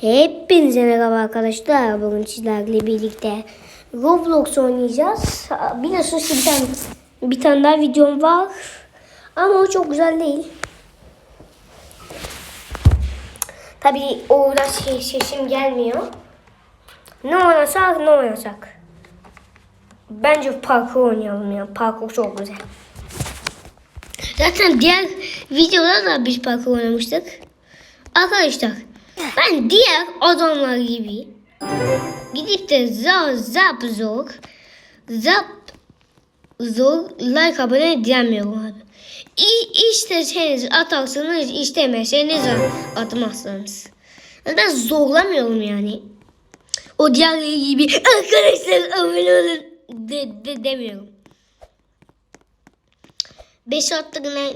Hepinize merhaba arkadaşlar. Bugün sizlerle birlikte Roblox oynayacağız. Biliyorsunuz ki bir tane, bir tane daha videom var. Ama o çok güzel değil. Tabii orada şey, sesim gelmiyor. Ne oynasak ne oynasak. Bence parkur oynayalım ya. Parkur çok güzel. Zaten diğer videoda da biz parkur oynamıştık. Arkadaşlar ben diğer adamlar gibi gidip de zap zap zor zap zor like abone diyemiyorum abi. İ, isteseniz atarsınız istemezseniz atmazsınız. Ben zorlamıyorum yani. O diğerleri gibi arkadaşlar abone olun de, de, demiyorum. 5 saatlik ne,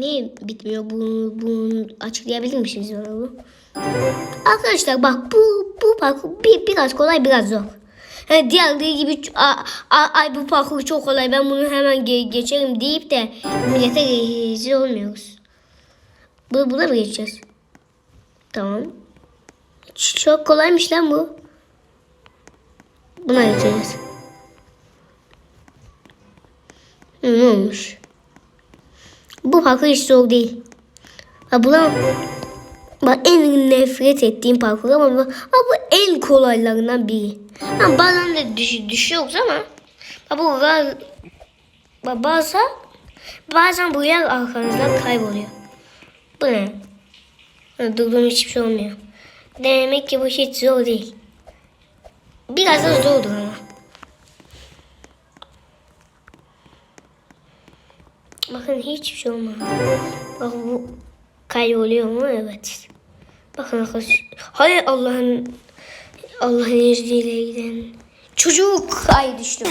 ne bitmiyor bunu, bunu açıklayabilir misiniz bu? Arkadaşlar bak bu bu parkur bir, biraz kolay biraz zor. Yani diğerleri gibi a, a, ay bu parkur çok kolay ben bunu hemen ge, geçerim deyip de millete rezil olmuyoruz. Bu, buna mı geçeceğiz? Tamam. Çok kolaymış lan bu. Buna geçeceğiz. Ne olmuş? Bu parkur hiç zor değil. Ha buna bak en nefret ettiğim parkur ama bu, bu en kolaylarından biri. Ha, bazen de düş, düşüyoruz ama bu ba- bazen bazen bu yer arkanızdan kayboluyor. Bu ne? Ha, durduğum hiçbir şey olmuyor. Demek ki bu hiç zor değil. Biraz da zordur ama. Bakın hiçbir şey olmadı. Bak bu kayboluyor mu? Evet. Bakın arkadaşlar. Hay Allah'ın Allah'ın izniyle giden. Çocuk. Ay düştüm.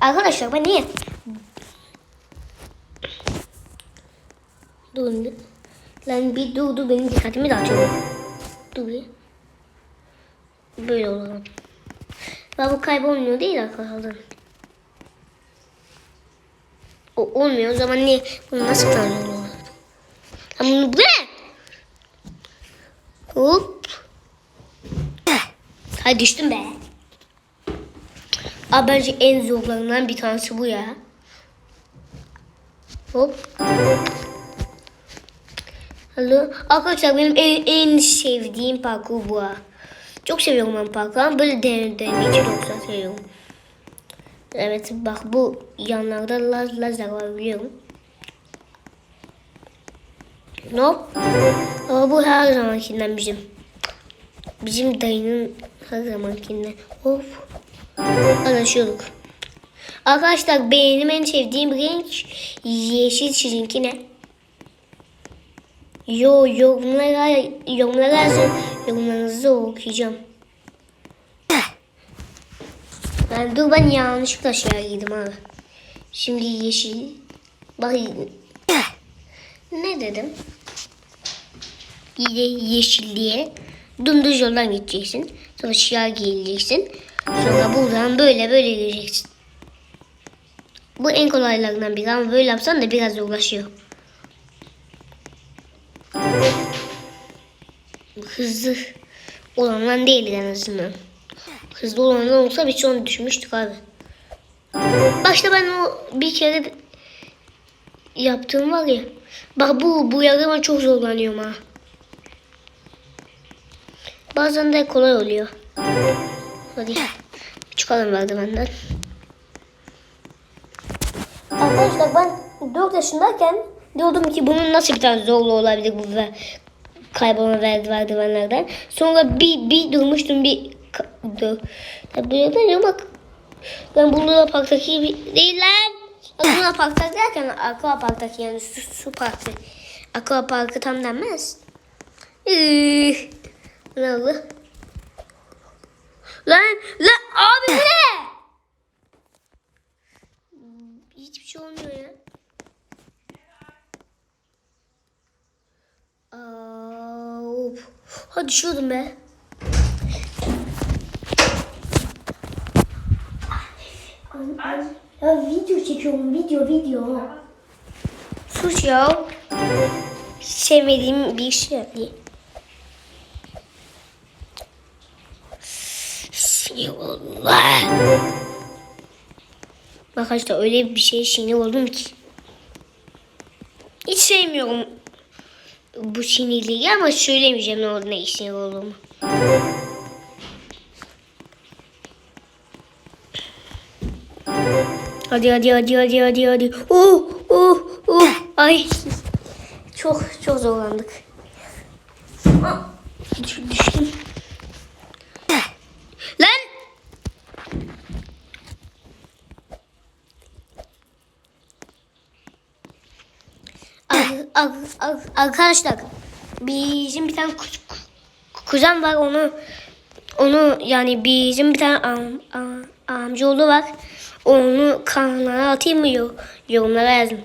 Arkadaşlar ben niye? Dur. Lan bir dur dur benim dikkatimi dağıtıyor. Dur bir. Böyle olalım. Bak bu kaybolmuyor değil arkadaşlar. O olmuyor. O zaman niye? Bunu nasıl tanıyorlar? Ama bunu bu ne? Hop. Hadi düştüm be. Abi bence en zorlarından bir tanesi bu ya. Hop. Alo. Arkadaşlar benim en, en sevdiğim parkur bu. Çok seviyorum ben parkuru ama böyle denemeyi çok seviyorum. Evet bak bu yanlarda laz lazer var biliyorum. Hop. Ama bu her zamankinden bizim. Bizim dayının her zamankinden. Hop. Anlaşıyorduk. Arkadaşlar benim en sevdiğim renk yeşil sizinki ne? Yo yorumlara yorumlara yazın. Yorumlarınızı okuyacağım. Ben dur ben yanlışlıkla şey girdim abi. Şimdi yeşil. Bak ne dedim? Yine yeşilliğe dümdüz yoldan gideceksin. Sonra siyah giyileceksin. Sonra buradan böyle böyle gireceksin. Bu en kolaylarından biri ama böyle yapsan da biraz uğraşıyor. Hızlı olanlar değil en azından. Hızlı olanlar olsa bir son düşmüştük abi. Başta ben o bir kere yaptığım var ya. Bak bu bu yarıma çok zorlanıyorum ha. Bazen de kolay oluyor. Hadi çıkalım merdivenden. Arkadaşlar ben 4 yaşındayken diyordum ki bunun nasıl bir tane zorlu olabilir bu ve kaybolma verdi merdivenlerden. Sonra bir, bir durmuştum bir ka- dur. Tabii duyabiliyor bak. Ben bunu da parktaki gibi değil lan. Luna Park'ta derken Aqua Park'taki yani su, su parkı. Aqua Park'ı tam denmez. Ne oldu? Lan lan abi bu ne? Hiçbir şey olmuyor ya. Of. Hadi düşüyordum be. Ya video çekiyorum video video. Sus ya. Sevmediğim bir şey değil. Sinir. Bak işte öyle bir şey sinir oldum ki. Hiç sevmiyorum bu sinirliği ama söylemeyeceğim ne oldu ne sinir olduğumu. Hadi hadi hadi hadi hadi hadi. Oh oh oh. Ay. Çok çok zorlandık. Düş- Düştüm. Lan. Ar- ar- ar- Arkadaşlar bizim bir tane ku- ku- kuzen var onu onu yani bizim bir tane am, am, amcaoğlu var. Onu kanala atayım mı yor- yorumlara yazın.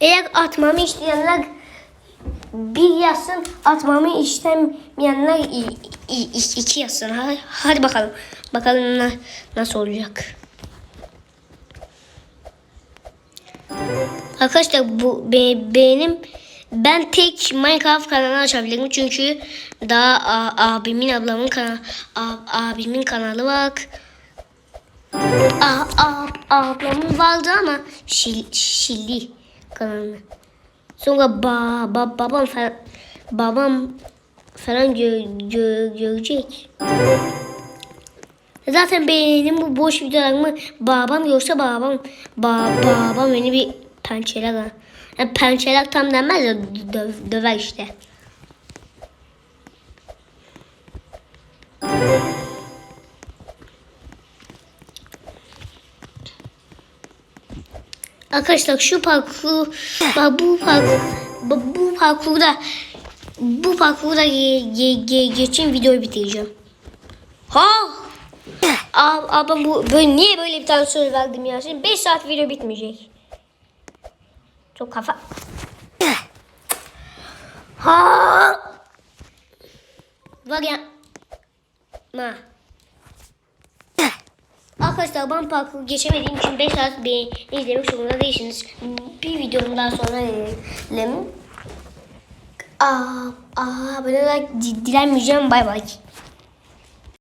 Eğer atmamı isteyenler bir yazsın, atmamı istemeyenler iki yazsın. Hadi, hadi bakalım. Bakalım na- nasıl olacak. Arkadaşlar bu be- benim ben tek Minecraft kanalı açabilirim çünkü daha a- abimin ablamın kanalı abimin kanalı var. A, a, ablamın vardı ama şil, kanalı. Sonra ba, ba, babam falan babam falan gö, gö, görecek. Zaten benim bu boş videolarımı babam görse babam ba, babam beni bir pençeler. Yani pençeler tam denmez de dö- döver işte. Arkadaşlar şu parkur bak bu parkur bu, parkurda bu parkurda ge, ge, ge, geçin videoyu bitireceğim. Ha! Ab, ablam bu böyle niye böyle bir tane söz verdim ya? Şimdi 5 saat video bitmeyecek. Çok kafa. Ha! Var ya. Ma. Arkadaşlar ben parkuru geçemediğim için 5 saat beni izlemek zorunda değilsiniz. Bir videonun daha sonra gelelim. Aa, aa, böyle dilenmeyeceğim. Bay bay.